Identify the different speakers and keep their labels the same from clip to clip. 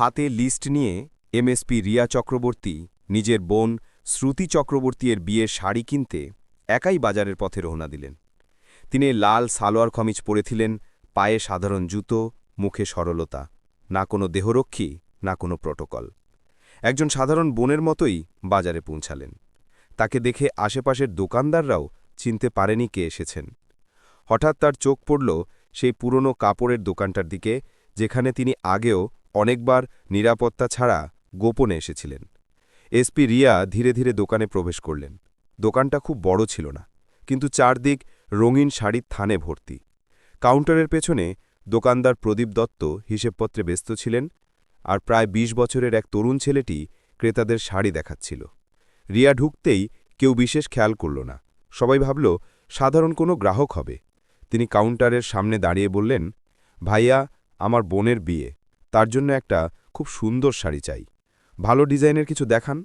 Speaker 1: হাতে লিস্ট নিয়ে এমএসপি রিয়া চক্রবর্তী নিজের বোন শ্রুতি চক্রবর্তীর বিয়ের শাড়ি কিনতে একাই বাজারের পথে রওনা দিলেন। তিনি লাল সালোয়ার কমিজ পরেছিলেন পায়ে সাধারণ জুতো, মুখে সরলতা, না কোনো দেহরক্ষী, না কোনো প্রটোকল। একজন সাধারণ বোনের মতোই বাজারে পৌঁছালেন। তাকে দেখে আশেপাশের দোকানদাররাও চিনতে পারেনি কে এসেছেন। হঠাৎ তার চোখ পড়ল সেই পুরনো কাপড়ের দোকানটার দিকে, যেখানে তিনি আগেও অনেকবার নিরাপত্তা ছাড়া গোপনে এসেছিলেন। এসপি রিয়া ধীরে ধীরে দোকানে প্রবেশ করলেন। দোকানটা খুব বড় ছিল না, কিন্তু চারদিক রঙিন শাড়ির থানে ভর্তি। কাউন্টারের পেছনে দোকানদার প্রদীপ দত্ত হিসেবপত্রে ব্যস্ত ছিলেন আর প্রায় ২০ বছরের এক তরুণ ছেলেটি ক্রেতাদের শাড়ি দেখাচ্ছিল। রিয়া ঢুকতেই কেউ বিশেষ খেয়াল করল না। সবাই ভাবল, সাধারণ কোনো গ্রাহক হবে। তিনি কাউন্টারের সামনে দাঁড়িয়ে বললেন, ভাইয়া, আমার বোনের বিয়ে। তার জন্য একটা খুব সুন্দর শাড়ি চাই। ভালো ডিজাইনের কিছু দেখান।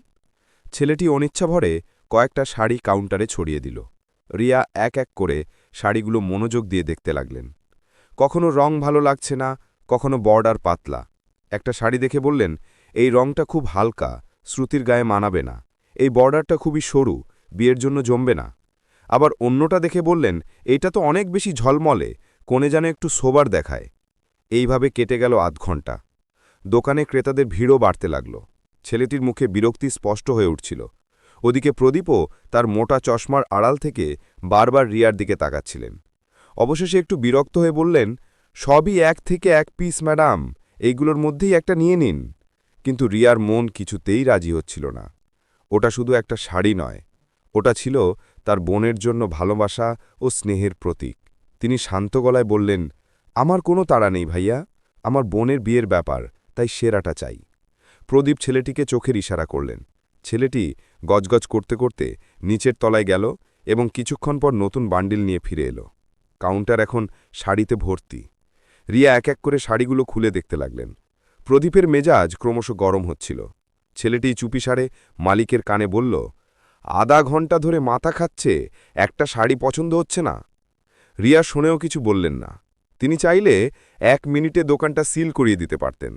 Speaker 1: ছেলেটি অনিচ্ছা ভরে কয়েকটা শাড়ি কাউন্টারে ছড়িয়ে দিল। রিয়া এক এক করে শাড়িগুলো মনোযোগ দিয়ে দেখতে লাগলেন। কখনো রং ভালো লাগছে না, কখনো বর্ডার পাতলা। একটা শাড়ি দেখে বললেন, এই রংটা খুব হালকা, শ্রুতির গায়ে মানাবে না। এই বর্ডারটা খুবই সরু, বিয়ের জন্য জমবে না। আবার অন্যটা দেখে বললেন, এইটা তো অনেক বেশি ঝলমলে, কোণে যেন একটু সোবার দেখায়। এইভাবে কেটে গেল আধ ঘণ্টা। দোকানে ক্রেতাদের ভিড়ও বাড়তে লাগল। ছেলেটির মুখে বিরক্তি স্পষ্ট হয়ে উঠছিল। ওদিকে প্রদীপও তার মোটা চশমার আড়াল থেকে বারবার রিয়ার দিকে তাকাচ্ছিলেন। অবশেষে একটু বিরক্ত হয়ে বললেন, সবই এক থেকে এক পিস, ম্যাডাম। এইগুলোর মধ্যেই একটা নিয়ে নিন। কিন্তু রিয়ার মন কিছুতেই রাজি হচ্ছিল না। ওটা শুধু একটা শাড়ি নয়। ওটা ছিল তার বোনের জন্য ভালোবাসা ও স্নেহের প্রতীক। তিনি শান্ত গলায় বললেন আমার কোনো তাড়া নেই ভাইয়া। আমার বোনের বিয়ের ব্যাপার, তাই সেরাটা চাই। প্রদীপ ছেলেটিকে চোখের ইশারা করলেন। ছেলেটি গজগজ করতে করতে নিচের তলায় গেল এবং কিছুক্ষণ পর নতুন বান্ডিল নিয়ে ফিরে এলো। কাউন্টার এখন শাড়িতে ভর্তি। রিয়া এক এক করে শাড়িগুলো খুলে দেখতে লাগলেন। প্রদীপের মেজাজ ক্রমশ গরম হচ্ছিল। ছেলেটি চুপিসারে মালিকের কানে বলল, আধা ঘণ্টা ধরে মাথা খাচ্ছে, একটা শাড়ি পছন্দ হচ্ছে না? রিয়া শুনেও কিছু বললেন না। তিনি চাইলে এক মিনিটে দোকানটা সিল করিয়ে দিতে পারতেন।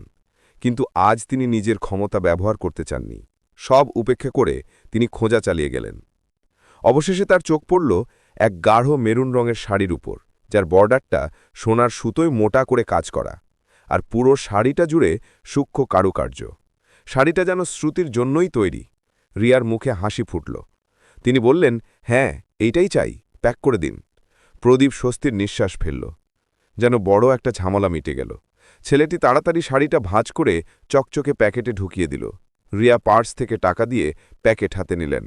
Speaker 1: কিন্তু আজ তিনি নিজের ক্ষমতা ব্যবহার করতে চাননি। সব উপেক্ষা করে তিনি খোঁজা চালিয়ে গেলেন। অবশেষে তার চোখ পড়ল এক গাঢ় মেরুন রঙের শাড়ির উপর, যার বর্ডারটা সোনার সুতোয় মোটা করে কাজ করা, আর পুরো শাড়িটা জুড়ে সূক্ষ্ম কারুকার্য। শাড়িটা যেন শ্রুতির জন্যই তৈরি। রিয়ার মুখে হাসি ফুটল। তিনি বললেন হ্যাঁ এইটাই চাই, প্যাক করে দিন। প্রদীপ স্বস্তির নিঃশ্বাস ফেলল। যেন বড় একটা ঝামলা মিটে গেল। ছেলেটি তাড়াতাড়ি শাড়িটা ভাঁজ করে চকচকে প্যাকেটে ঢুকিয়ে দিল। রিয়া পার্স থেকে টাকা দিয়ে প্যাকেট হাতে নিলেন।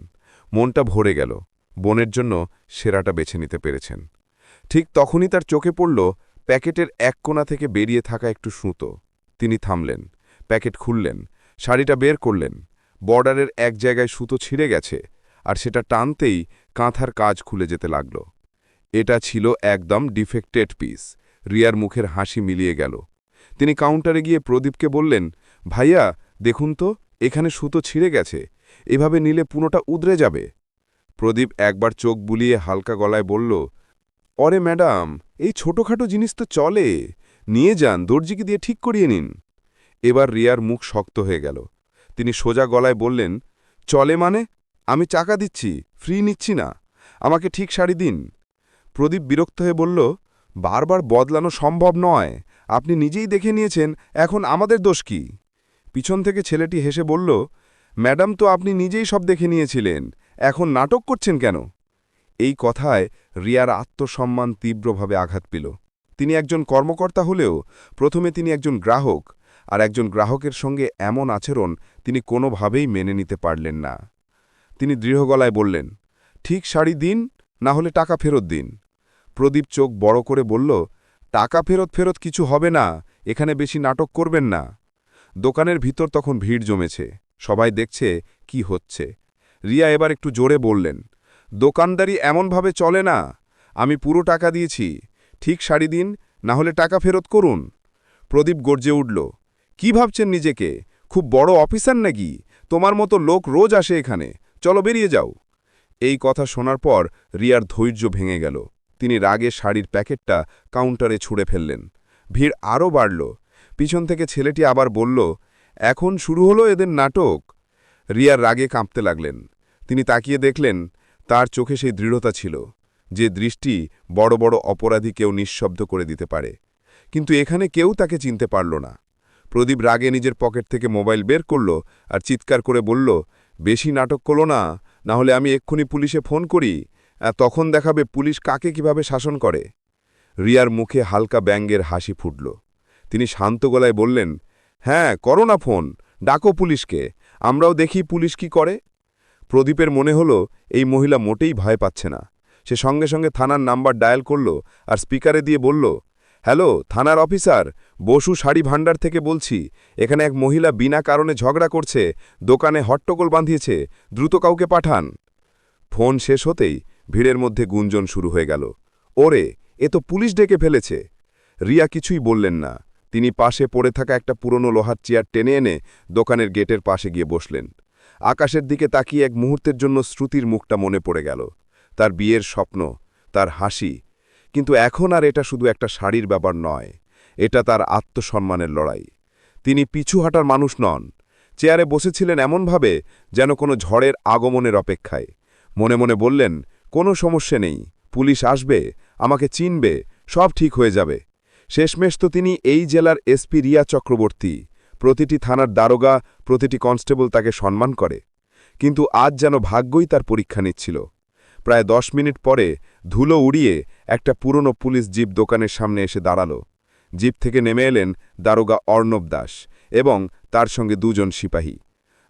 Speaker 1: মনটা ভরে গেল। বোনের জন্য সেরাটা বেছে নিতে পেরেছেন। ঠিক তখনই তার চোখে পড়ল প্যাকেটের এক কোণা থেকে বেরিয়ে থাকা একটু সুতো। তিনি থামলেন। প্যাকেট খুললেন। শাড়িটা বের করলেন। বর্ডারের এক জায়গায় সুতো ছিঁড়ে গেছে আর সেটা টানতেই কাঁথার কাজ খুলে যেতে লাগল। এটা ছিল একদম ডিফেক্টেড পিস। রিয়ার মুখের হাসি মিলিয়ে গেল। তিনি কাউন্টারে গিয়ে প্রদীপকে বললেন, ভাইয়া, দেখুন তো, এখানে সুতো ছিঁড়ে গেছে। এভাবে নিলে পুনোটা উদরে যাবে। প্রদীপ একবার চোখ বুলিয়ে হালকা গলায় বলল, অরে ম্যাডাম, এই ছোটখাটো জিনিস তো চলে। নিয়ে যান, দর্জিকে দিয়ে ঠিক করিয়ে নিন। এবার রিয়ার মুখ শক্ত হয়ে গেল। তিনি সোজা গলায় বললেন, চলে মানে? আমি চাকা দিচ্ছি, ফ্রি নিচ্ছি না। আমাকে ঠিক শাড়ি দিন। প্রদীপ বিরক্ত হয়ে বলল বারবার বদলানো সম্ভব নয়। আপনি নিজেই দেখে নিয়েছেন, এখন আমাদের দোষ কি? পিছন থেকে ছেলেটি হেসে বলল, ম্যাডাম তো আপনি নিজেই সব দেখে নিয়েছিলেন, এখন নাটক করছেন কেন? এই কথায় রিয়ার আত্মসম্মান তীব্রভাবে আঘাত পেল। তিনি একজন কর্মকর্তা হলেও, প্রথমে তিনি একজন গ্রাহক, আর একজন গ্রাহকের সঙ্গে এমন আচরণ তিনি কোনোভাবেই মেনে নিতে পারলেন না। তিনি দৃঢ় গলায় বললেন, ঠিক শাড়ি দিন, না হলে টাকা ফেরত দিন। প্রদীপ চোখ বড় করে বলল, টাকা ফেরত ফেরত কিছু হবে না, এখানে বেশি নাটক করবেন না। দোকানের ভিতর তখন ভিড় জমেছে, সবাই দেখছে কি হচ্ছে। রিয়া এবার একটু জোরে বললেন, দোকানদারি এমনভাবে চলে না, আমি পুরো টাকা দিয়েছি, ঠিক শাড়ি দিন, না হলে টাকা ফেরত করুন। প্রদীপ গর্জে উঠল, কি ভাবছেন নিজেকে? খুব বড় অফিসার নাকি? তোমার মতো লোক রোজ আসে এখানে, চলো বেরিয়ে যাও। এই কথা শোনার পর রিয়ার ধৈর্য ভেঙে গেল। তিনি রাগে শাড়ির প্যাকেটটা কাউন্টারে ছুঁড়ে ফেললেন। ভিড় আরও বাড়ল। পিছন থেকে ছেলেটি আবার বলল, এখন শুরু হলো এদের নাটক? রিয়ার রাগে কাঁপতে লাগলেন। তিনি তাকিয়ে দেখলেন, তার চোখে সেই দৃঢ়তা ছিল, যে দৃষ্টি বড় বড় অপরাধী কেউ নিঃশব্দ করে দিতে পারে। কিন্তু এখানে কেউ তাকে চিনতে পারল না। প্রদীপ রাগে নিজের পকেট থেকে মোবাইল বের করল আর চিৎকার করে বলল, বেশি নাটক করল না না হলে আমি এক্ষুনি পুলিশে ফোন করি। তখন দেখাবে পুলিশ কাকে কীভাবে শাসন করে। রিয়ার মুখে হালকা ব্যাঙ্গের হাসি ফুটল। তিনি শান্ত গলায় বললেন হ্যাঁ করো না ফোন, ডাকো পুলিশকে, আমরাও দেখি পুলিশ কি করে। প্রদীপের মনে হলো, এই মহিলা মোটেই ভয় পাচ্ছে না। সে সঙ্গে সঙ্গে থানার নাম্বার ডায়াল করল আর স্পিকারে দিয়ে বলল, হ্যালো, থানার অফিসার, বসু শাড়ি ভাণ্ডার থেকে বলছি। এখানে এক মহিলা বিনা কারণে ঝগড়া করছে, দোকানে হট্টগোল বাঁধিয়েছে, দ্রুত কাউকে পাঠান। ফোন শেষ হতেই ভিড়ের মধ্যে গুঞ্জন শুরু হয়ে গেল। ওরে, এ তো পুলিশ ডেকে ফেলেছে। রিয়া কিছুই বললেন না। তিনি পাশে পড়ে থাকা একটা পুরনো লোহার চেয়ার টেনে এনে দোকানের গেটের পাশে গিয়ে বসলেন। আকাশের দিকে তাকিয়ে এক মুহূর্তের জন্য শ্রুতির মুখটা মনে পড়ে গেল। তার বিয়ের স্বপ্ন, তার হাসি। কিন্তু এখন আর এটা শুধু একটা শাড়ির ব্যাপার নয়, এটা তার আত্মসম্মানের লড়াই। তিনি পিছু হাঁটার মানুষ নন। চেয়ারে বসেছিলেন এমনভাবে যেন কোনো ঝড়ের আগমনের অপেক্ষায়। মনে মনে বললেন কোনো সমস্যা নেই, পুলিশ আসবে, আমাকে চিনবে, সব ঠিক হয়ে যাবে। শেষমেশ তো তিনি এই জেলার এসপি রিয়া চক্রবর্তী, প্রতিটি থানার দারোগা, প্রতিটি কনস্টেবল তাকে সম্মান করে। কিন্তু আজ যেন ভাগ্যই তার পরীক্ষা নিচ্ছিল। প্রায় দশ মিনিট পরে ধুলো উড়িয়ে একটা পুরনো পুলিশ জিপ দোকানের সামনে এসে দাঁড়াল। জিপ থেকে নেমে এলেন দারোগা অর্ণব দাস এবং তার সঙ্গে দুজন সিপাহী।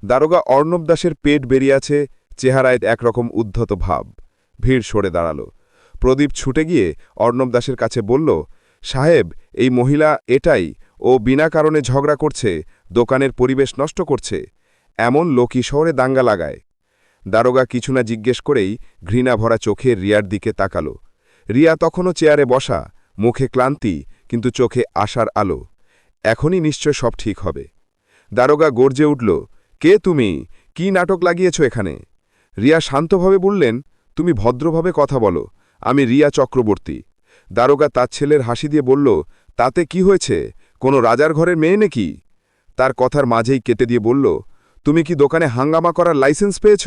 Speaker 1: দারোগা অর্ণব দাসের পেট বেরিয়ে আছে, চেহারায় একরকম উদ্ধত ভাব। ভিড় সরে দাঁড়াল। প্রদীপ ছুটে গিয়ে অর্ণব দাসের কাছে বলল, সাহেব, এই মহিলা এটাই, ও বিনা কারণে ঝগড়া করছে, দোকানের পরিবেশ নষ্ট করছে, এমন লোকই শহরে দাঙ্গা লাগায়। দারোগা কিছু না জিজ্ঞেস করেই ঘৃণা ভরা চোখে রিয়ার দিকে তাকাল। রিয়া তখনও চেয়ারে বসা, মুখে ক্লান্তি, কিন্তু চোখে আশার আলো। এখনই নিশ্চয় সব ঠিক হবে। দারোগা গর্জে উঠল, কে তুমি? কি নাটক লাগিয়েছ এখানে? রিয়া শান্তভাবে বললেন তুমি ভদ্রভাবে কথা বলো, আমি রিয়া চক্রবর্তী। দারোগা তার ছেলের হাসি দিয়ে বলল, তাতে কি হয়েছে? কোনো রাজার ঘরের মেয়ে নাকি? তার কথার মাঝেই কেটে দিয়ে বলল, তুমি কি দোকানে হাঙ্গামা করার লাইসেন্স পেয়েছ?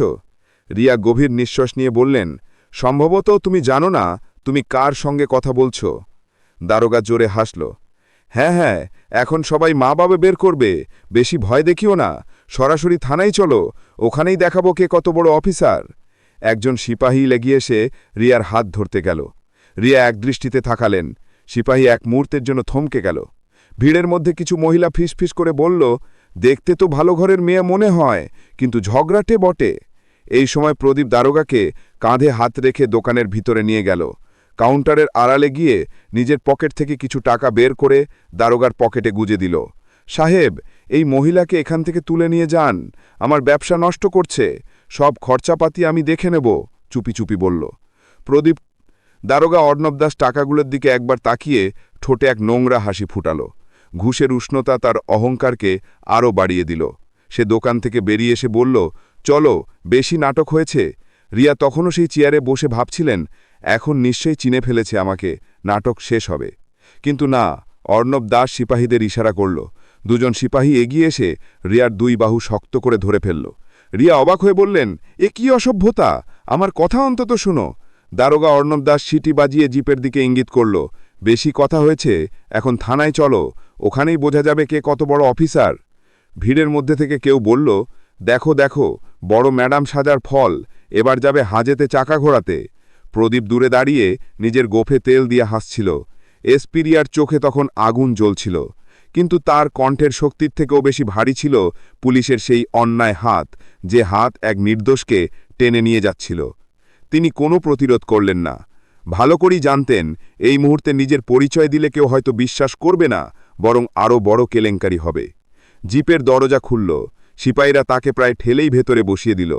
Speaker 1: রিয়া গভীর নিঃশ্বাস নিয়ে বললেন, সম্ভবত তুমি জানো না, তুমি কার সঙ্গে কথা বলছ? দারোগা জোরে হাসল হ্যাঁ হ্যাঁ এখন সবাই মা বাবা বের করবে, বেশি ভয় দেখিও না, সরাসরি থানায় চলো, ওখানেই দেখাবো কে কত বড় অফিসার। একজন সিপাহী লেগিয়ে এসে রিয়ার হাত ধরতে গেল। রিয়া একদৃষ্টিতে থাকালেন। সিপাহী এক মুহূর্তের জন্য থমকে গেল। ভিড়ের মধ্যে কিছু মহিলা ফিসফিস করে বলল, দেখতে তো ভালো ঘরের মেয়ে মনে হয়, কিন্তু ঝগড়াটে বটে। এই সময় প্রদীপ দারোগাকে কাঁধে হাত রেখে দোকানের ভিতরে নিয়ে গেল। কাউন্টারের আড়ালে গিয়ে নিজের পকেট থেকে কিছু টাকা বের করে দারোগার পকেটে গুজে দিল। সাহেব, এই মহিলাকে এখান থেকে তুলে নিয়ে যান। আমার ব্যবসা নষ্ট করছে। সব খরচাপাতি আমি দেখে নেব, চুপি চুপি বলল। প্রদীপ দারোগা অর্ণব দাস টাকাগুলোর দিকে একবার তাকিয়ে ঠোঁটে এক নোংরা হাসি ফুটাল। ঘুষের উষ্ণতা তার অহংকারকে আরও বাড়িয়ে দিল। সে দোকান থেকে বেরিয়ে এসে বলল, চলো, বেশি নাটক হয়েছে? রিয়া তখনও সেই চেয়ারে বসে ভাবছিলেন, এখন নিশ্চয়ই চিনে ফেলেছে আমাকে, নাটক শেষ হবে। কিন্তু না, অর্ণব দাস সিপাহীদের ইশারা করল। দুজন সিপাহী এগিয়ে এসে রিয়ার দুই বাহু শক্ত করে ধরে ফেলল। রিয়া অবাক হয়ে বললেন, এ কি অসভ্যতা? আমার কথা অন্তত শুনো। দারোগা অর্ণব দাস সিটি বাজিয়ে জিপের দিকে ইঙ্গিত করল, বেশি কথা হয়েছে, এখন থানায় চলো, ওখানেই বোঝা যাবে কে কত বড় অফিসার। ভিড়ের মধ্যে থেকে কেউ বলল, দেখো দেখো, বড় ম্যাডাম সাজার ফল, এবার যাবে হাজেতে চাকা ঘোরাতে। প্রদীপ দূরে দাঁড়িয়ে নিজের গোফে তেল দিয়ে হাসছিল। এসপিরিয়ার চোখে তখন আগুন জ্বলছিল। কিন্তু তার কণ্ঠের শক্তির থেকেও বেশি ভারী ছিল পুলিশের সেই অন্যায় হাত, যে হাত এক নির্দোষকে টেনে নিয়ে যাচ্ছিল। তিনি কোনো প্রতিরোধ করলেন না। ভালো করেই জানতেন, এই মুহূর্তে নিজের পরিচয় দিলে কেউ হয়তো বিশ্বাস করবে না, বরং আরও বড় কেলেঙ্কারি হবে। জিপের দরজা খুলল। সিপাহীরা তাকে প্রায় ঠেলেই ভেতরে বসিয়ে দিল।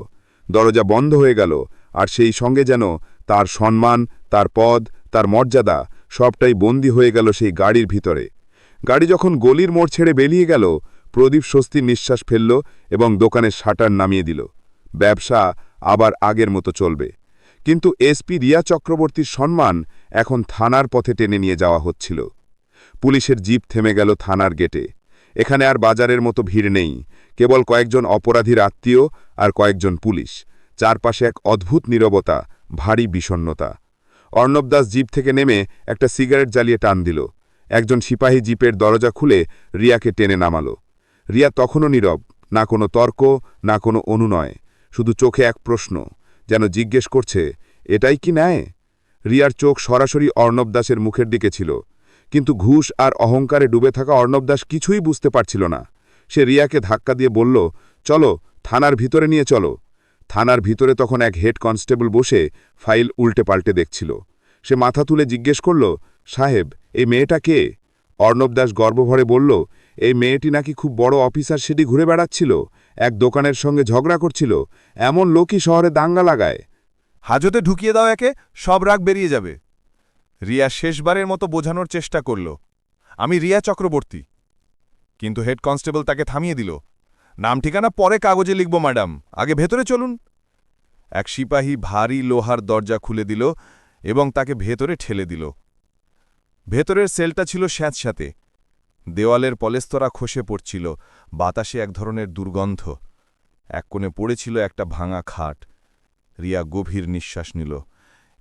Speaker 1: দরজা বন্ধ হয়ে গেল, আর সেই সঙ্গে যেন তার সম্মান, তার পদ, তার মর্যাদা সবটাই বন্দী হয়ে গেল সেই গাড়ির ভিতরে। গাড়ি যখন গলির মোড় ছেড়ে বেরিয়ে গেল, প্রদীপ স্বস্তির নিঃশ্বাস ফেলল এবং দোকানের শাটার নামিয়ে দিল। ব্যবসা আবার আগের মতো চলবে। কিন্তু এসপি রিয়া চক্রবর্তীর সম্মান এখন থানার পথে টেনে নিয়ে যাওয়া হচ্ছিল। পুলিশের জিপ থেমে গেল থানার গেটে।
Speaker 2: এখানে আর বাজারের মতো ভিড় নেই। কেবল কয়েকজন অপরাধীর আত্মীয় আর কয়েকজন পুলিশ। চারপাশে এক অদ্ভুত নীরবতা, ভারী বিষণ্নতা অর্ণব দাস জিপ থেকে নেমে একটা সিগারেট জ্বালিয়ে টান দিল। একজন সিপাহী জিপের দরজা খুলে রিয়াকে টেনে নামালো। রিয়া তখনও নীরব, না কোনো তর্ক, না কোনো অনুনয়, শুধু চোখে এক প্রশ্ন, যেন জিজ্ঞেস করছে, এটাই কি ন্যায়? রিয়ার চোখ সরাসরি অর্ণব দাসের মুখের দিকে ছিল, কিন্তু ঘুষ আর অহংকারে ডুবে থাকা অর্ণব দাস কিছুই বুঝতে পারছিল না। সে রিয়াকে ধাক্কা দিয়ে বলল, চলো, থানার ভিতরে নিয়ে চলো। থানার ভিতরে তখন এক হেড কনস্টেবল বসে ফাইল উল্টে পাল্টে দেখছিল। সে মাথা তুলে জিজ্ঞেস করল, সাহেব, এই মেয়েটা কে? অর্ণব দাস গর্বভরে বলল, এই মেয়েটি নাকি খুব বড় অফিসার সেটি ঘুরে বেড়াচ্ছিল, এক দোকানের সঙ্গে ঝগড়া করছিল, এমন লোকই শহরে দাঙ্গা লাগায়।
Speaker 1: হাজতে ঢুকিয়ে দাও একে, সব রাগ বেরিয়ে যাবে। রিয়া শেষবারের মতো বোঝানোর চেষ্টা করল, আমি রিয়া চক্রবর্তী। কিন্তু হেড কনস্টেবল তাকে থামিয়ে দিল, নাম ঠিকানা পরে কাগজে লিখব, ম্যাডাম। আগে ভেতরে চলুন। এক সিপাহী ভারী লোহার দরজা খুলে দিল এবং তাকে ভেতরে ঠেলে দিল। ভেতরের সেলটা ছিল স্যাঁতস্যাঁতে। দেওয়ালের পলেস্তরা খসে পড়ছিল, বাতাসে এক ধরনের দুর্গন্ধ। এক কোণে পড়েছিল একটা ভাঙা খাট। রিয়া গভীর নিঃশ্বাস নিল।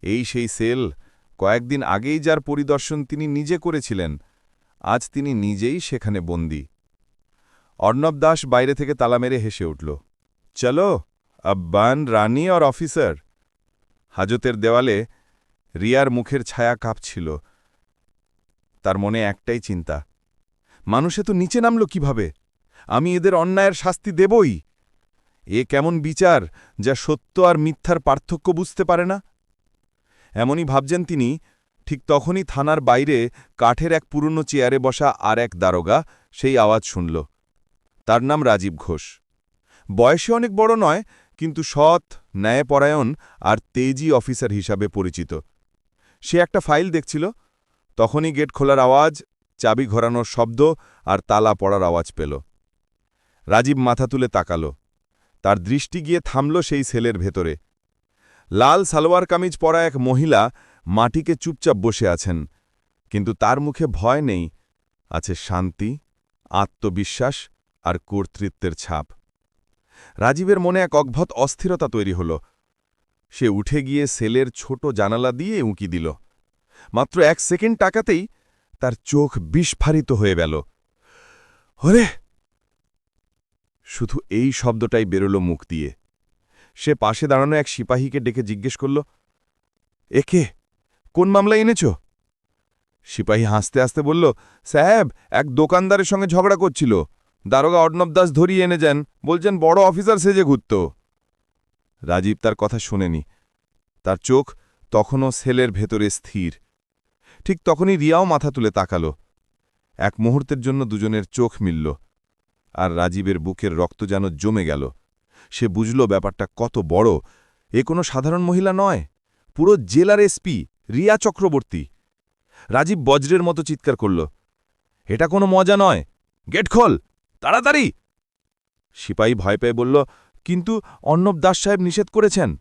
Speaker 1: এই সেই সেল, কয়েকদিন আগেই যার পরিদর্শন তিনি নিজে করেছিলেন, আজ তিনি নিজেই সেখানে বন্দী। অর্ণব দাস বাইরে থেকে তালা মেরে হেসে উঠল, চলো, আব্বান, রানী আর অফিসার। হাজতের দেওয়ালে রিয়ার মুখের ছায়া কাঁপছিল। তার মনে একটাই চিন্তা, মানুষে তো নিচে নামল কীভাবে? আমি এদের অন্যায়ের শাস্তি দেবই। এ কেমন বিচার যা সত্য আর মিথ্যার পার্থক্য বুঝতে পারে না? এমনই ভাবছেন তিনি, ঠিক তখনই থানার বাইরে কাঠের এক পুরনো চেয়ারে বসা আর এক দারোগা সেই আওয়াজ শুনল। তার নাম রাজীব ঘোষ। বয়সে অনেক বড় নয়, কিন্তু সৎ, ন্যায়পরায়ণ আর তেজি অফিসার হিসাবে পরিচিত। সে একটা ফাইল দেখছিল। তখনই গেট খোলার আওয়াজ, চাবি ঘোরানোর শব্দ আর তালা পড়ার আওয়াজ পেল। রাজীব মাথা তুলে তাকালো। তার দৃষ্টি গিয়ে থামল সেই সেলের ভেতরে। লাল সালোয়ার কামিজ পরা এক মহিলা মাটিকে চুপচাপ বসে আছেন, কিন্তু তার মুখে ভয় নেই। আছে শান্তি, আত্মবিশ্বাস আর কর্তৃত্বের ছাপ। রাজীবের মনে এক অদ্ভুত অস্থিরতা তৈরি হল। সে উঠে গিয়ে সেলের ছোট জানালা দিয়ে উঁকি দিল। মাত্র এক সেকেন্ড টাকাতেই তার চোখ বিস্ফারিত হয়ে গেল। ওরে! শুধু এই শব্দটাই বেরোল মুখ দিয়ে। সে পাশে দাঁড়ানো এক সিপাহীকে ডেকে জিজ্ঞেস করল একে কোন মামলা এনেছ? সিপাহী হাসতে হাসতে বলল, স্যাব, এক দোকানদারের সঙ্গে ঝগড়া করছিল। দারোগা অর্ণব দাস ধরিয়ে এনে যান। বলছেন, বড় অফিসার সেজে ঘুরত। রাজীব তার কথা শোনেনি। তার চোখ তখনও সেলের ভেতরে স্থির। ঠিক তখনই রিয়াও মাথা তুলে তাকালো। এক মুহূর্তের জন্য দুজনের চোখ মিলল, আর রাজীবের বুকের রক্ত যেন জমে গেল। সে বুঝল ব্যাপারটা কত বড়। এ কোনো সাধারণ মহিলা নয়। পুরো জেলার এসপি, রিয়া চক্রবর্তী। রাজীব বজ্রের মতো চিৎকার করল, এটা কোনো মজা নয়। গেট খোল, তাড়াতাড়ি! সিপাহী ভয় পেয়ে বলল কিন্তু অর্ণব দাস সাহেব নিষেধ করেছেন।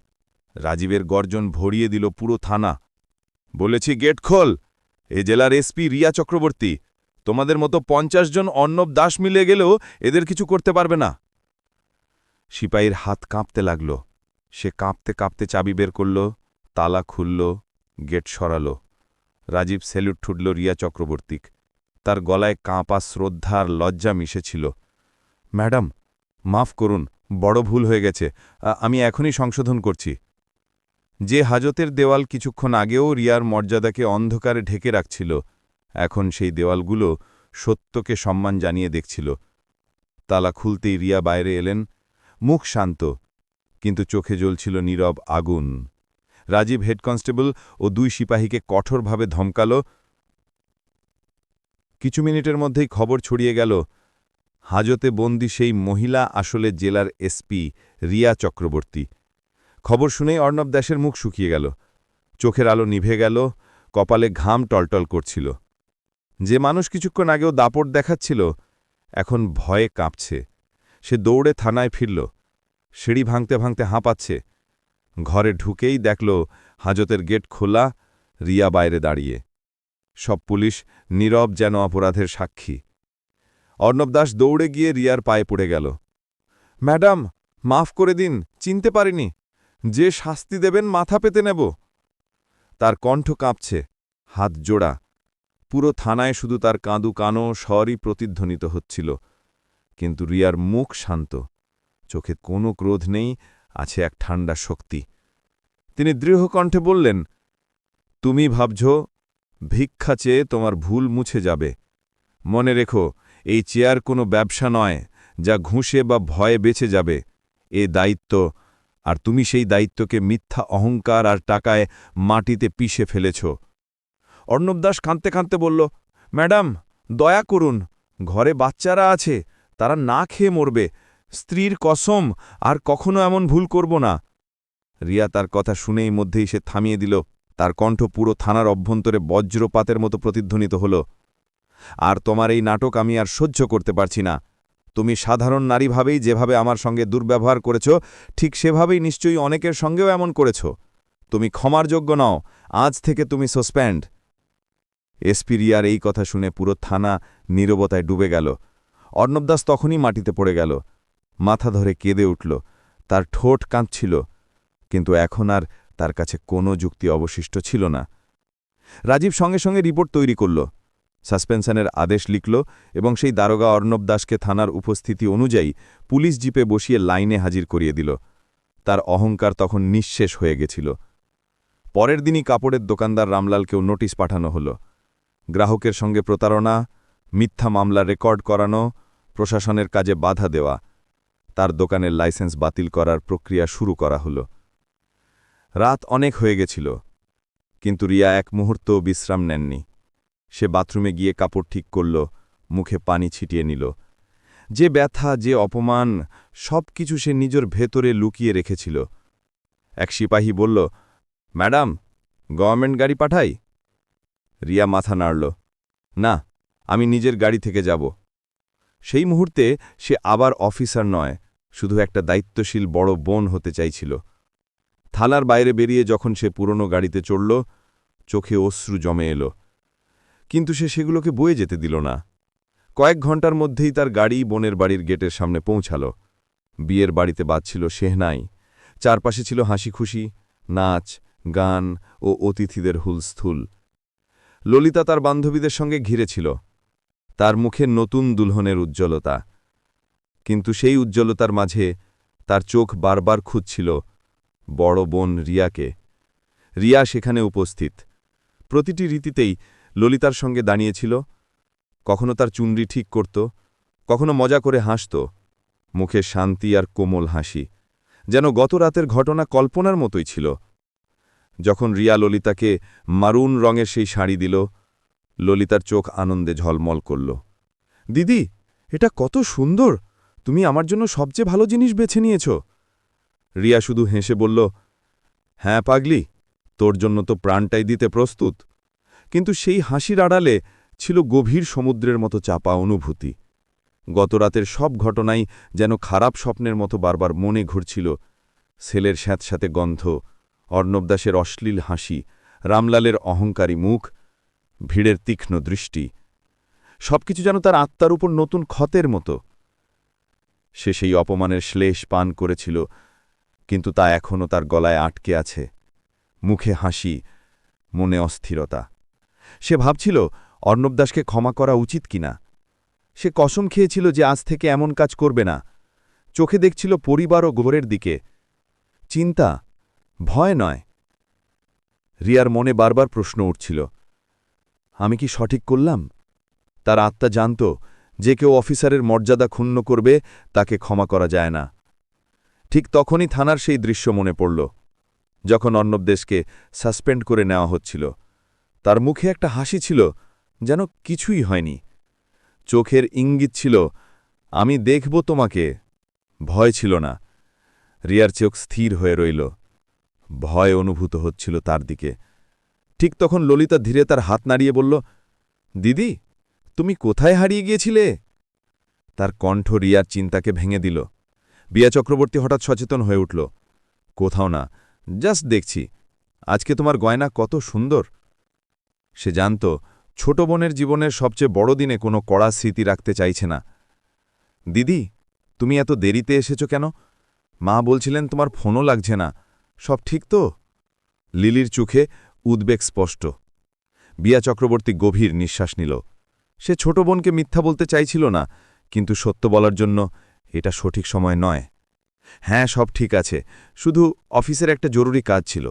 Speaker 1: রাজীবের গর্জন ভরিয়ে দিল পুরো থানা। বলেছি, গেট খোল। এ জেলার এসপি রিয়া চক্রবর্তী। তোমাদের মতো পঞ্চাশ জন অর্ণব দাস মিলে গেলেও এদের কিছু করতে পারবে না। সিপাহীর হাত কাঁপতে লাগল। সে কাঁপতে কাঁপতে চাবি বের করল, তালা খুলল, গেট সরাল। রাজীব সেলুট ঠুটল রিয়া চক্রবর্তীক। তার গলায় কাঁপা শ্রদ্ধা আর লজ্জা মিশেছিল। ম্যাডাম, মাফ করুন বড় ভুল হয়ে গেছে। আমি এখনই সংশোধন করছি। যে হাজতের দেওয়াল কিছুক্ষণ আগেও রিয়ার মর্যাদাকে অন্ধকারে ঢেকে রাখছিল, এখন সেই দেওয়ালগুলো সত্যকে সম্মান জানিয়ে দেখছিল। তালা খুলতেই রিয়া বাইরে এলেন, মুখ শান্ত, কিন্তু চোখে জ্বলছিল নীরব আগুন। রাজীব হেড কনস্টেবল ও দুই সিপাহীকে কঠোরভাবে ধমকাল, কিছু মিনিটের মধ্যেই খবর ছড়িয়ে গেল হাজতে বন্দি সেই মহিলা আসলে জেলার এসপি রিয়া চক্রবর্তী। খবর শুনেই অর্ণব দাসের মুখ শুকিয়ে গেল। চোখের আলো নিভে গেল, কপালে ঘাম টলটল করছিল। যে মানুষ কিছুক্ষণ আগেও দাপট দেখাচ্ছিল, এখন ভয়ে কাঁপছে। সে দৌড়ে থানায় ফিরল। সিঁড়ি ভাঙতে ভাঙতে হাঁপাচ্ছে। ঘরে ঢুকেই দেখল হাজতের গেট খোলা, রিয়া বাইরে দাঁড়িয়ে। সব পুলিশ, নীরব যেন অপরাধের সাক্ষী। অর্ণব দাস দৌড়ে গিয়ে রিয়ার পায়ে পড়ে গেল। ম্যাডাম, মাফ করে দিন, চিনতে পারিনি। যে শাস্তি দেবেন মাথা পেতে নেব। তার কণ্ঠ কাঁপছে, হাত জোড়া। পুরো থানায় শুধু তার কাঁদু কানো স্বরই প্রতিধ্বনিত হচ্ছিল। কিন্তু রিয়ার মুখ শান্ত। চোখে কোনো ক্রোধ নেই, আছে এক ঠান্ডা শক্তি। তিনি দৃঢ়কণ্ঠে বললেন, তুমি ভাবছ, ভিক্ষা চেয়ে তোমার ভুল মুছে যাবে। মনে রেখো এই চেয়ার কোনো ব্যবসা নয়, যা ঘুষে বা ভয়ে বেঁচে যাবে। এ দায়িত্ব, আর তুমি সেই দায়িত্বকে মিথ্যা অহংকার আর টাকায় মাটিতে পিষে ফেলেছ। অর্ণব দাস কাঁদতে কাঁদতে বলল, ম্যাডাম, দয়া করুন, ঘরে বাচ্চারা আছে, তারা না খেয়ে মরবে, স্ত্রীর কসম, আর কখনো এমন ভুল করব না। রিয়া তার কথা শুনেই মধ্যেই সে থামিয়ে দিল, তার কণ্ঠ পুরো থানার অভ্যন্তরে বজ্রপাতের মতো প্রতিধ্বনিত হল। আর তোমার এই নাটক আমি আর সহ্য করতে পারছি না। তুমি সাধারণ নারীভাবেই যেভাবে আমার সঙ্গে দুর্ব্যবহার করেছ, ঠিক সেভাবেই নিশ্চয়ই অনেকের সঙ্গেও এমন করেছ। তুমি ক্ষমার যোগ্য নও, আজ থেকে তুমি সসপ্যান্ড এসপিরিয়ার এই কথা শুনে পুরো থানা নীরবতায় ডুবে গেল। অর্ণবদাস তখনই মাটিতে পড়ে গেল। মাথা ধরে কেঁদে উঠল। তার ঠোঁট কাঁদছিল কিন্তু এখন আর তার কাছে কোনো যুক্তি অবশিষ্ট ছিল না। রাজীব সঙ্গে সঙ্গে রিপোর্ট তৈরি করল। সাসপেনশনের আদেশ লিখল এবং সেই দারোগা অর্ণব দাসকে থানার উপস্থিতি অনুযায়ী পুলিশ জিপে বসিয়ে লাইনে হাজির করিয়ে দিল। তার অহংকার তখন নিঃশেষ হয়ে গেছিল। পরের দিনই কাপড়ের দোকানদার রামলালকেও নোটিশ পাঠানো হল। গ্রাহকের সঙ্গে প্রতারণা, মিথ্যা মামলা রেকর্ড করানো, প্রশাসনের কাজে বাধা দেওয়া, তার দোকানের লাইসেন্স বাতিল করার প্রক্রিয়া শুরু করা হল। রাত অনেক হয়ে গেছিল, কিন্তু রিয়া এক মুহূর্তও বিশ্রাম নেননি। সে বাথরুমে গিয়ে কাপড় ঠিক করল, মুখে পানি ছিটিয়ে নিল। যে ব্যথা, যে অপমান সব কিছু সে নিজের ভেতরে লুকিয়ে রেখেছিল। এক সিপাহী বলল, ম্যাডাম, গভর্নমেন্ট গাড়ি পাঠাই? রিয়া মাথা নাড়ল, না, আমি নিজের গাড়ি থেকে যাব। সেই মুহূর্তে সে আবার অফিসার নয়, শুধু একটা দায়িত্বশীল বড় বোন হতে চাইছিল। থালার বাইরে বেরিয়ে যখন সে পুরনো গাড়িতে চড়ল, চোখে অশ্রু জমে এলো। কিন্তু সে সেগুলোকে বয়ে যেতে দিল না। কয়েক ঘণ্টার মধ্যেই তার গাড়ি বোনের বাড়ির গেটের সামনে পৌঁছাল। বিয়ের বাড়িতে বাজছিল শেহনাই চারপাশে ছিল হাসি খুশি নাচ, গান ও অতিথিদের হুলস্থুল। ললিতা তার বান্ধবীদের সঙ্গে ঘিরেছিল। তার মুখে নতুন দুলহনের উজ্জ্বলতা। কিন্তু সেই উজ্জ্বলতার মাঝে তার চোখ বারবার খুঁজছিল বড় বোন রিয়াকে। রিয়া সেখানে উপস্থিত। প্রতিটি রীতিতেই ললিতার সঙ্গে দাঁড়িয়েছিল। কখনো তার চুনরি ঠিক করত, কখনো মজা করে হাসত। মুখে শান্তি আর কোমল হাসি, যেন গত রাতের ঘটনা কল্পনার মতোই ছিল। যখন রিয়া ললিতাকে মারুন রঙের সেই শাড়ি দিল, ললিতার চোখ আনন্দে ঝলমল করল। দিদি, এটা কত সুন্দর! তুমি আমার জন্য সবচেয়ে ভালো জিনিস বেছে নিয়েছ। রিয়া শুধু হেসে বলল হ্যাঁ পাগলি, তোর জন্য তো প্রাণটাই দিতে প্রস্তুত। কিন্তু সেই হাসির আড়ালে ছিল গভীর সমুদ্রের মতো চাপা অনুভূতি। গতরাতের সব ঘটনাই যেন খারাপ স্বপ্নের মতো বারবার মনে ঘুরছিল। ছেলের স্যাঁতস্যাঁতে গন্ধ, অর্ণব দাসের অশ্লীল হাসি, রামলালের অহংকারী মুখ, ভিড়ের তীক্ষ্ণ দৃষ্টি। সবকিছু যেন তার আত্মার উপর নতুন ক্ষতের মতো। সে সেই অপমানের শ্লেষ পান করেছিল, কিন্তু তা এখনও তার গলায় আটকে আছে। মুখে হাসি, মনে অস্থিরতা। সে ভাবছিল, অর্ণব দাসকে ক্ষমা করা উচিত কিনা। সে কসম খেয়েছিল যে আজ থেকে এমন কাজ করবে না। চোখে দেখছিল পরিবার ও গোবরের দিকে। চিন্তা, ভয় নয়। রিয়ার মনে বারবার প্রশ্ন উঠছিল, আমি কি সঠিক করলাম? তার আত্মা জানত, যে কেউ অফিসারের মর্যাদা ক্ষুণ্ণ করবে, তাকে ক্ষমা করা যায় না। ঠিক তখনই থানার সেই দৃশ্য মনে পড়ল, যখন অর্ণব দেশকে সাসপেন্ড করে নেওয়া হচ্ছিল। তার মুখে একটা হাসি ছিল, যেন কিছুই হয়নি। চোখের ইঙ্গিত ছিল, আমি দেখব তোমাকে। ভয় ছিল না। রিয়ার চোখ স্থির হয়ে রইল। ভয় অনুভূত হচ্ছিল তার দিকে। ঠিক তখন ললিতা ধীরে তার হাত নাড়িয়ে বলল, দিদি, তুমি কোথায় হারিয়ে গিয়েছিলে? তার কণ্ঠ রিয়ার চিন্তাকে ভেঙে দিল। বিয়া চক্রবর্তী হঠাৎ সচেতন হয়ে উঠল, কোথাও না, জাস্ট দেখছি। আজকে তোমার গয়না কত সুন্দর। সে জানত, ছোট বোনের জীবনের সবচেয়ে বড় দিনে কোনো কড়া স্মৃতি রাখতে চাইছে না। দিদি, তুমি এত দেরিতে এসেছ কেন? মা বলছিলেন তোমার ফোনও লাগছে না। সব ঠিক তো? লিলির চোখে উদ্বেগ স্পষ্ট। বিয়া চক্রবর্তী গভীর নিঃশ্বাস নিল। সে ছোট বোনকে মিথ্যা বলতে চাইছিল না, কিন্তু সত্য বলার জন্য এটা সঠিক সময় নয়। হ্যাঁ সব ঠিক আছে, শুধু অফিসের একটা জরুরি কাজ ছিল।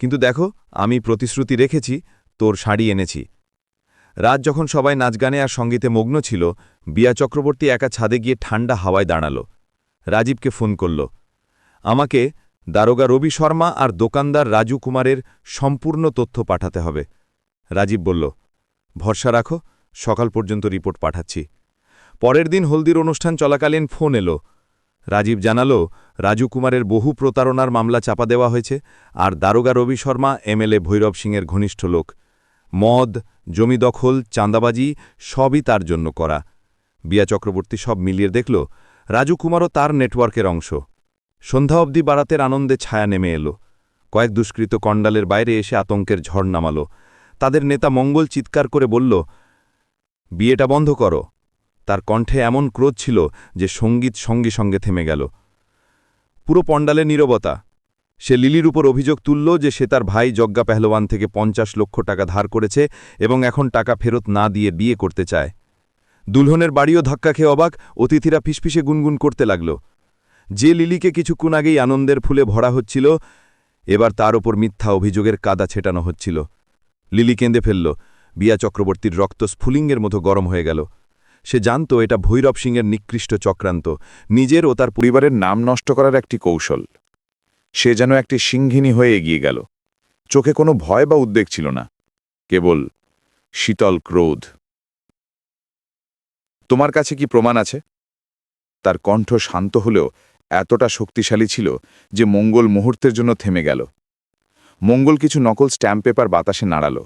Speaker 1: কিন্তু দেখো, আমি প্রতিশ্রুতি রেখেছি তোর শাড়ি এনেছি। রাত যখন সবাই নাচগানে আর সঙ্গীতে মগ্ন ছিল, বিয়া চক্রবর্তী একা ছাদে গিয়ে ঠান্ডা হাওয়ায় দাঁড়াল। রাজীবকে ফোন করল। আমাকে দারোগা রবি শর্মা আর দোকানদার রাজু কুমারের সম্পূর্ণ তথ্য পাঠাতে হবে। রাজীব বলল, ভরসা রাখো, সকাল পর্যন্ত রিপোর্ট পাঠাচ্ছি। পরের দিন হলদির অনুষ্ঠান চলাকালীন ফোন এলো। রাজীব জানালো, রাজু কুমারের বহু প্রতারণার মামলা চাপা দেওয়া হয়েছে আর দারোগা রবি শর্মা এমএলএ ভৈরব সিংয়ের ঘনিষ্ঠ লোক। মদ, জমি দখল, চাঁদাবাজি, সবই তার জন্য করা। বিয়া চক্রবর্তী সব মিলিয়ে দেখল, রাজু কুমারও তার নেটওয়ার্কের অংশ। সন্ধ্যা অবধি বারাতের আনন্দে ছায়া নেমে এলো। কয়েক দুষ্কৃত কণ্ডালের বাইরে এসে আতঙ্কের ঝড় নামাল। তাদের নেতা মঙ্গল চিৎকার করে বলল, বিয়েটা বন্ধ করো। তার কণ্ঠে এমন ক্রোধ ছিল যে সংগীত সঙ্গে সঙ্গে থেমে গেল। পুরো পণ্ডালে নীরবতা সে লিলির উপর অভিযোগ তুলল যে সে তার ভাই যজ্ঞা পেহলওয়ান থেকে পঞ্চাশ লক্ষ টাকা ধার করেছে এবং এখন টাকা ফেরত না দিয়ে বিয়ে করতে চায়। দুলহনের বাড়িও ধাক্কা খেয়ে অবাক, অতিথিরা ফিসফিসে গুনগুন করতে লাগল। যে লিলিকে কিছুক্ষণ আগেই আনন্দের ফুলে ভরা হচ্ছিল, এবার তার ওপর মিথ্যা অভিযোগের কাদা ছেটানো হচ্ছিল। লিলি কেঁদে ফেলল, বিয়া চক্রবর্তীর রক্ত স্ফুলিঙ্গের মতো গরম হয়ে গেল। সে জানত এটা ভৈরব সিংয়ের নিকৃষ্ট চক্রান্ত, নিজের ও তার
Speaker 3: পরিবারের নাম নষ্ট করার একটি কৌশল। সে যেন একটি সিংহিনী হয়ে এগিয়ে গেল। চোখে কোনো ভয় বা উদ্বেগ ছিল না, কেবল শীতল ক্রোধ। তোমার কাছে কি প্রমাণ আছে? তার কণ্ঠ শান্ত হলেও এতটা শক্তিশালী ছিল যে মঙ্গল মুহূর্তের জন্য থেমে গেল। মঙ্গল কিছু নকল স্ট্যাম্প পেপার বাতাসে নাড়াল।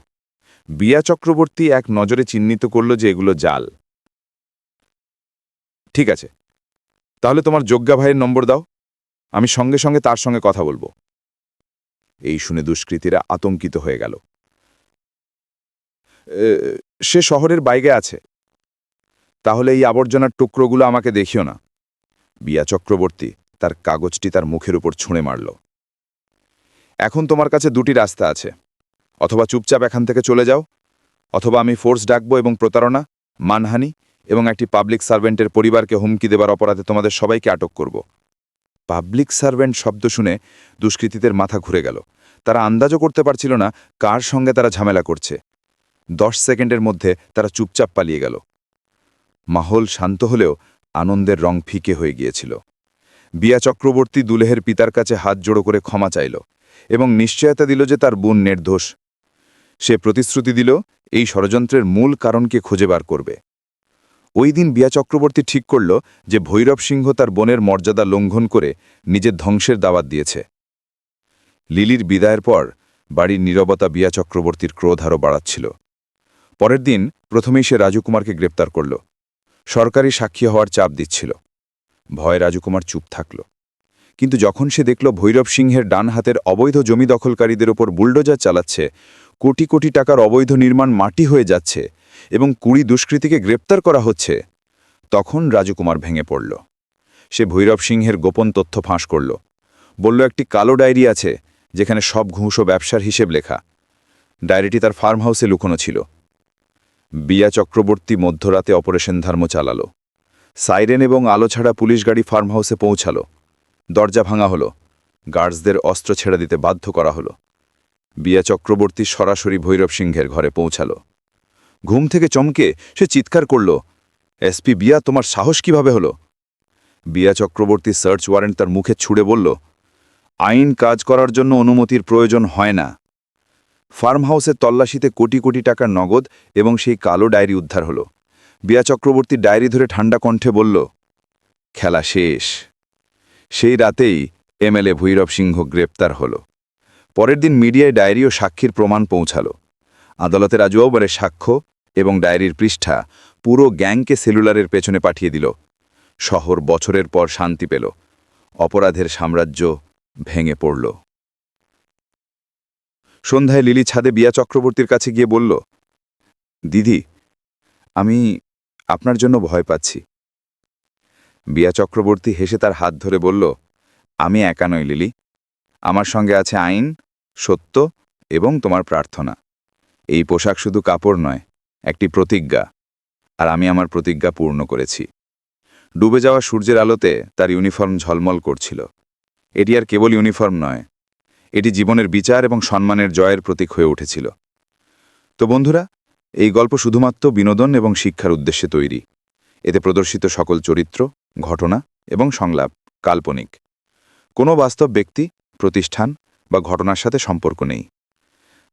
Speaker 3: বিয়া চক্রবর্তী এক নজরে চিহ্নিত করল যে এগুলো জাল। ঠিক আছে। তাহলে তোমার যোগ্যা ভাইয়ের নম্বর দাও। আমি সঙ্গে সঙ্গে তার সঙ্গে কথা বলব। এই শুনে দুষ্কৃতীরা আতঙ্কিত হয়ে গেল। সে শহরের বাইরে আছে। তাহলে এই আবর্জনার টুকরোগুলো আমাকে দেখিও না। বিয়া চক্রবর্তী তার কাগজটি তার মুখের উপর ছুঁড়ে মারল। এখন তোমার কাছে দুটি রাস্তা আছে। অথবা চুপচাপ এখান থেকে চলে যাও, অথবা আমি ফোর্স ডাকবো এবং প্রতারণা, মানহানি এবং একটি পাবলিক সার্ভেন্টের পরিবারকে হুমকি দেবার অপরাধে তোমাদের সবাইকে আটক করব। পাবলিক সার্ভেন্ট শব্দ শুনে দুষ্কৃতীদের মাথা ঘুরে গেল। তারা আন্দাজও করতে পারছিল না কার সঙ্গে তারা ঝামেলা করছে। দশ সেকেন্ডের মধ্যে তারা চুপচাপ পালিয়ে গেল। মাহল শান্ত হলেও আনন্দের রং ফিকে হয়ে গিয়েছিল। বিয়া চক্রবর্তী দুলেহের পিতার কাছে হাত জোড়ো করে ক্ষমা চাইল এবং নিশ্চয়তা দিল যে তার বোন নির্দোষ। সে প্রতিশ্রুতি দিল, এই ষড়যন্ত্রের মূল কারণকে খুঁজে বার করবে। ওই দিন বিয়া চক্রবর্তী ঠিক করল যে ভৈরব সিংহ তার বোনের মর্যাদা লঙ্ঘন করে নিজের ধ্বংসের দাওয়াত দিয়েছে। লিলির বিদায়ের পর বাড়ির নীরবতা বিয়া চক্রবর্তীর ক্রোধ আরও বাড়াচ্ছিল। পরের দিন প্রথমেই সে রাজুকুমারকে গ্রেপ্তার করল। সরকারি সাক্ষী হওয়ার চাপ দিচ্ছিল। ভয় রাজুকুমার চুপ থাকল। কিন্তু যখন সে দেখল ভৈরব সিংহের ডান হাতের অবৈধ জমি দখলকারীদের ওপর বুলডোজার চালাচ্ছে, কোটি কোটি টাকার অবৈধ নির্মাণ মাটি হয়ে যাচ্ছে এবং কুড়ি দুষ্কৃতীকে গ্রেপ্তার করা হচ্ছে। তখন রাজকুমার ভেঙে পড়ল। সে ভৈরব সিংহের গোপন তথ্য ফাঁস করল। বলল, একটি কালো ডায়েরি আছে, যেখানে সব ঘুষ ও ব্যবসার হিসেব লেখা। ডায়েরিটি তার ফার্ম হাউসে লুকোনো ছিল। বিয়া চক্রবর্তী মধ্যরাতে অপারেশন ধর্ম চালাল। সাইরেন এবং আলো ছাড়া পুলিশ গাড়ি ফার্ম হাউসে পৌঁছালো। দরজা ভাঙা হলো। গার্ডসদের অস্ত্র ছেড়ে দিতে বাধ্য করা হলো। বিয়া চক্রবর্তী সরাসরি ভৈরব সিংহের ঘরে পৌঁছালো। ঘুম থেকে চমকে সে চিৎকার করল এসপি বিয়া, তোমার সাহস কীভাবে হলো? বিয়া চক্রবর্তী সার্চ ওয়ারেন্ট তার মুখে ছুড়ে বলল, আইন কাজ করার জন্য অনুমতির প্রয়োজন হয় না। ফার্ম হাউসের তল্লাশিতে কোটি কোটি টাকার নগদ এবং সেই কালো ডায়েরি উদ্ধার হলো। বিয়া চক্রবর্তী ডায়েরি ধরে ঠান্ডা কণ্ঠে বলল, খেলা শেষ। সেই রাতেই এমএলএ ভৈরব সিংহ গ্রেপ্তার হল। পরের দিন মিডিয়ায় ডায়েরি ও সাক্ষীর প্রমাণ পৌঁছালো। আদালতের আজুয়াবারে সাক্ষ্য এবং ডায়েরির পৃষ্ঠা পুরো গ্যাংকে সেলুলারের পেছনে পাঠিয়ে দিল। শহর বছরের পর শান্তি পেল। অপরাধের সাম্রাজ্য ভেঙে পড়ল। সন্ধ্যায় লিলি ছাদে বিয়া চক্রবর্তীর কাছে গিয়ে বলল, দিদি, আমি আপনার জন্য ভয় পাচ্ছি। বিয়া চক্রবর্তী হেসে তার হাত ধরে বলল, আমি একা নই লিলি। আমার সঙ্গে আছে আইন, সত্য এবং তোমার প্রার্থনা। এই পোশাক শুধু কাপড় নয়, একটি প্রতিজ্ঞা। আর আমি আমার প্রতিজ্ঞা পূর্ণ করেছি। ডুবে যাওয়া সূর্যের আলোতে তার ইউনিফর্ম ঝলমল করছিল। এটি আর কেবল ইউনিফর্ম নয়, এটি জীবনের বিচার এবং সম্মানের জয়ের প্রতীক হয়ে উঠেছিল। তো বন্ধুরা, এই গল্প শুধুমাত্র বিনোদন এবং শিক্ষার উদ্দেশ্যে তৈরি। এতে প্রদর্শিত সকল চরিত্র, ঘটনা এবং সংলাপ কাল্পনিক। কোনো বাস্তব ব্যক্তি, প্রতিষ্ঠান বা ঘটনার সাথে সম্পর্ক নেই।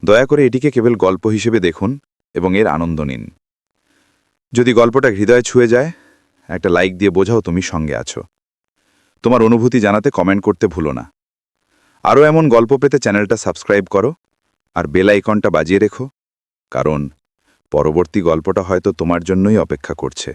Speaker 3: দয়া করে এটিকে কেবল গল্প হিসেবে দেখুন এবং এর আনন্দ নিন। যদি গল্পটা হৃদয়ে ছুঁয়ে যায়, একটা লাইক দিয়ে বোঝাও তুমি সঙ্গে আছো। তোমার অনুভূতি জানাতে কমেন্ট করতে ভুলো না। আরও এমন গল্প পেতে চ্যানেলটা সাবস্ক্রাইব করো আর বেল আইকনটা বাজিয়ে রেখো, কারণ পরবর্তী গল্পটা হয়তো তোমার জন্যই অপেক্ষা করছে।